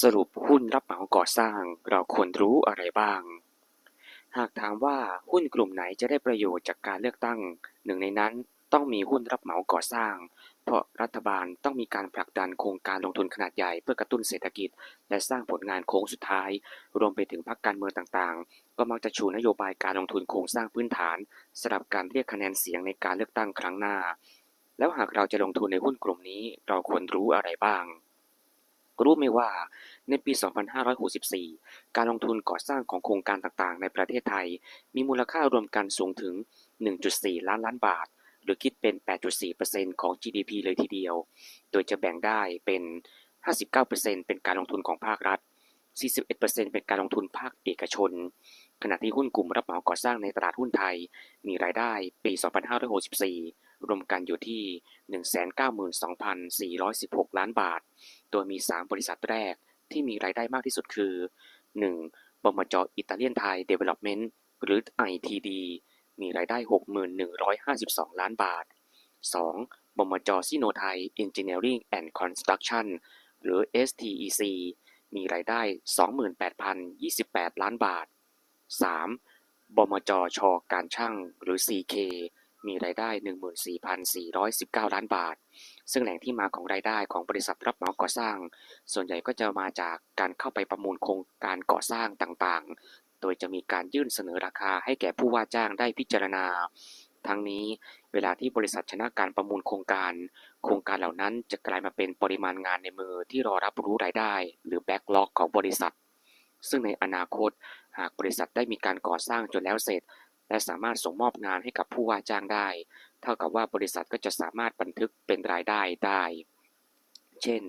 สรุปหุ้นรับเหมาก่อสร้าง เราควรรู้อะไรบ้าง หากถามว่าหุ้นกลุ่มไหนจะได้ประโยชน์จากการเลือกตั้ง หนึ่งในนั้นต้องมีหุ้นรับเหมาก่อสร้าง เพราะรัฐบาลต้องมีการผลักดันโครงการลงทุนขนาดใหญ่เพื่อกระตุ้นเศรษฐกิจ และสร้างผลงานโค้งสุดท้าย รวมไปถึงพรรคการเมืองต่างๆ ก็มักจะชูนโยบายการลงทุนโครงสร้างพื้นฐานสำหรับการเรียกคะแนนเสียงในการเลือกตั้งครั้งหน้า แล้วหากเราจะลงทุนในหุ้นกลุ่มนี้ เราควรรู้อะไรบ้าง รู้ไหมว่าในปี 2564 การลงทุนก่อสร้างของโครงการต่างๆ ในประเทศไทย มีมูลค่ารวมกันสูงถึง 1.4 ล้านล้านบาท หรือคิดเป็น 8.4%ของ GDP เลยทีเดียว โดยจะแบ่งได้เป็น 59%เป็นการลงทุนของภาครัฐ 41%เป็นการลงทุนภาคเอกชน ขณะที่หุ้นกลุ่มรับเหมาก่อสร้างในตลาดหุ้นไทย มีรายได้ปี 2564 รวมกันอยู่ที่ 192,416 ล้านบาท โดยมี 3 บริษัทแรกที่มีรายได้มากที่สุดคือ 1. บมจอิตาเลียนไทยเดเวล็อปเมนต์หรือ ITD มีรายได้ 61,152 ล้านบาท 2. บมจซิโนไทย Engineering and Construction หรือ STEC มีรายได้ 28,028 ล้านบาท 3. บมจชการช่างหรือ CK มีรายได้ 14,419 ล้านบาท ซึ่งแหล่งที่มาของรายได้ของบริษัทรับเหมาก่อสร้าง ส่วนใหญ่ก็จะมาจากการเข้าไปประมูลโครงการก่อสร้างต่างๆ โดยจะมีการยื่นเสนอราคาให้แก่ผู้ว่าจ้างได้พิจารณา ทั้งนี้เวลาที่บริษัทชนะการประมูลโครงการ โครงการเหล่านั้นจะกลายมาเป็นปริมาณงานในมือที่รอรับรู้รายได้ หรือแบ็กล็อกของบริษัท ซึ่งในอนาคต หากบริษัทได้มีการก่อสร้างจนแล้วเสร็จ และสามารถส่งมอบงานให้กับผู้ว่าจ้างได้ เท่ากับว่าบริษัทก็จะสามารถบันทึกเป็นรายได้ได้ เช่น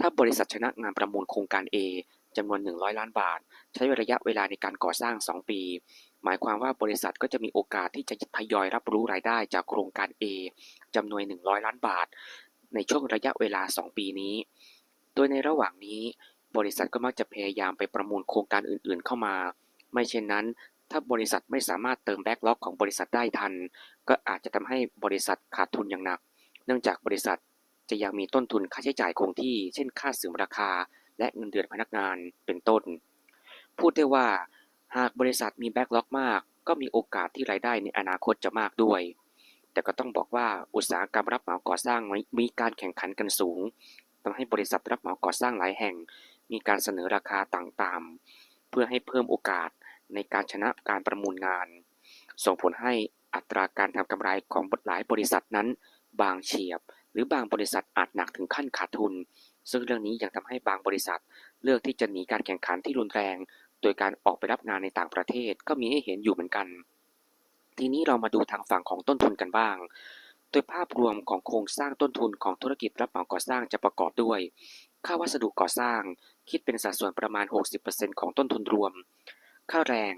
ถ้าบริษัทชนะงานประมูลโครงการ A จำนวน 100 ล้านบาท ใช้ระยะเวลาในการก่อสร้าง 2 ปี หมายความว่าบริษัทก็จะมีโอกาสที่จะทยอยรับรู้รายได้จากโครงการ A จำนวน 100 ล้านบาท ในช่วงระยะเวลา 2 ปีนี้ โดยในระหว่างนี้ บริษัทก็มักจะพยายามไปประมูลโครงการอื่นๆเข้ามา ไม่เช่นนั้น ถ้าบริษัทไม่สามารถเติมแบ็กล็อกของบริษัทได้ทัน ก็อาจจะทำให้บริษัทขาดทุนอย่างหนัก เนื่องจากบริษัทจะยังมีต้นทุนค่าใช้จ่ายคงที่ เช่นค่าเสื่อมราคา และเงินเดือนพนักงานเป็นต้น พูดได้ว่า หากบริษัทมีแบ็กล็อกมาก ก็มีโอกาสที่รายได้ในอนาคตจะมากด้วย แต่ก็ต้องบอกว่าอุตสาหกรรมรับเหมาก่อสร้างมีการแข่งขันกันสูงทำให้บริษัทรับเหมาก่อสร้างหลายแห่ง มีการเสนอราคาต่างๆเพื่อให้เพิ่มโอกาส ในการชนะการประมูลงาน ส่งผลให้อัตราการทำกำไรของหลายบริษัทนั้น บางเฉียบ หรือบางบริษัทอาจหนักถึงขั้นขาดทุน ซึ่งเรื่องนี้ยังทำให้บางบริษัท เลือกที่จะหนีการแข่งขันที่รุนแรง โดยการออกไปรับงานในต่างประเทศก็มีให้เห็นอยู่เหมือนกัน ทีนี้เรามาดูทางฝั่งของต้นทุนกันบ้าง โดยภาพรวมของโครงสร้างต้นทุนของธุรกิจรับเหมาก่อสร้างจะประกอบด้วย ค่าวัสดุก่อสร้าง คิดเป็นสัดส่วนประมาณ 60%ของต้นทุนรวม ค่าแรง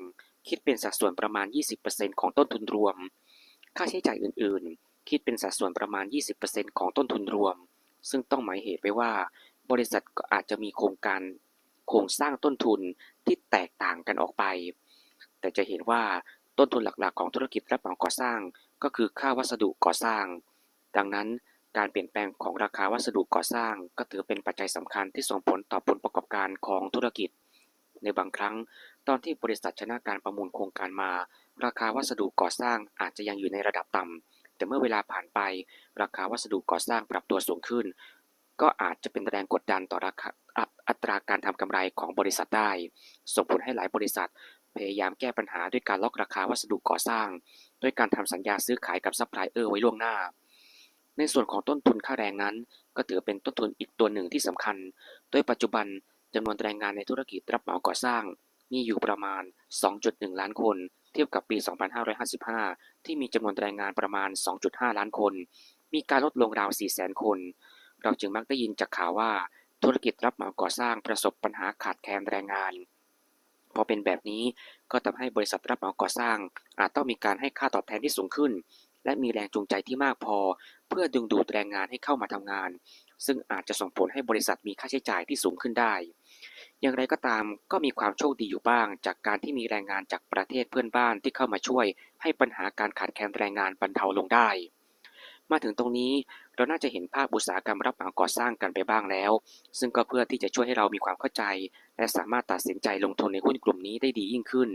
คิดเป็นสัดส่วนประมาณ 20%ของต้นทุนรวม ค่าใช้จ่ายอื่นๆ คิดเป็นสัดส่วนประมาณ 20%ของต้นทุนรวม ซึ่งต้องหมายเหตุไว้ว่า บริษัทก็อาจจะมีโครงการโครงสร้างต้นทุนที่แตกต่างกันออกไป แต่จะเห็นว่าต้นทุนหลักๆ ของธุรกิจรับเหมาก่อสร้าง ก็คือค่าวัสดุก่อสร้าง ดังนั้นการเปลี่ยนแปลงของราคาวัสดุก่อสร้าง ก็ถือเป็นปัจจัยสำคัญที่ส่งผลต่อผลประกอบการของธุรกิจ ในบางครั้ง ตอนที่บริษัทชนะการประมูลโครงการมา ราคาวัสดุก่อสร้างอาจจะยังอยู่ในระดับต่ำแต่เมื่อเวลาผ่านไป ราคาวัสดุก่อสร้างปรับตัวสูงขึ้น ก็อาจจะเป็นแรงกดดันต่อราคาอัตราการทำกำไรของบริษัทได้ ส่งผลให้หลายบริษัท พยายามแก้ปัญหาด้วยการล็อกราคาวัสดุก่อสร้าง ด้วยการทำสัญญาซื้อขายกับซัพพลายเออร์ไว้ล่วงหน้า ในส่วนของต้นทุนค่าแรงนั้น ก็ถือเป็นต้นทุนอีกตัวหนึ่งที่สำคัญ โดยปัจจุบันจำนวนแรงงานในธุรกิจรับเหมาก่อสร้าง มีอยู่ประมาณ 2.1 ล้านคน เทียบกับปี 2555 ที่มีจำนวนแรงงานประมาณ 2.5 ล้านคน มีการลดลงราว 400,000 คน เราจึงมักได้ยินจากข่าวว่า ธุรกิจรับเหมาก่อสร้างประสบปัญหาขาดแคลนแรงงาน พอเป็นแบบนี้ก็ทำให้บริษัทรับเหมาก่อสร้าง อาจต้องมีการให้ค่าตอบแทนที่สูงขึ้น และมีแรงจูงใจที่มากพอ เพื่อดึงดูดแรงงานให้เข้ามาทำงาน ซึ่งอาจจะส่งผลให้บริษัทมีค่าใช้จ่ายที่สูงขึ้นได้ อย่างไรก็ตามก็มีความโชคดีอยู่บ้าง จากการที่มีแรงงานจากประเทศเพื่อนบ้านที่เข้ามาช่วย ให้ปัญหาการขาดแคลนแรงงานบรรเทาลงได้ มาถึงตรงนี้เราน่าจะเห็นภาพอุตสาหกรรมรับเหมาก่อสร้างกันไปบ้างแล้ว ซึ่งก็เพื่อที่จะช่วยให้เรามีความเข้าใจ และสามารถตัดสินใจลงทุนในหุ้นกลุ่มนี้ได้ดียิ่งขึ้น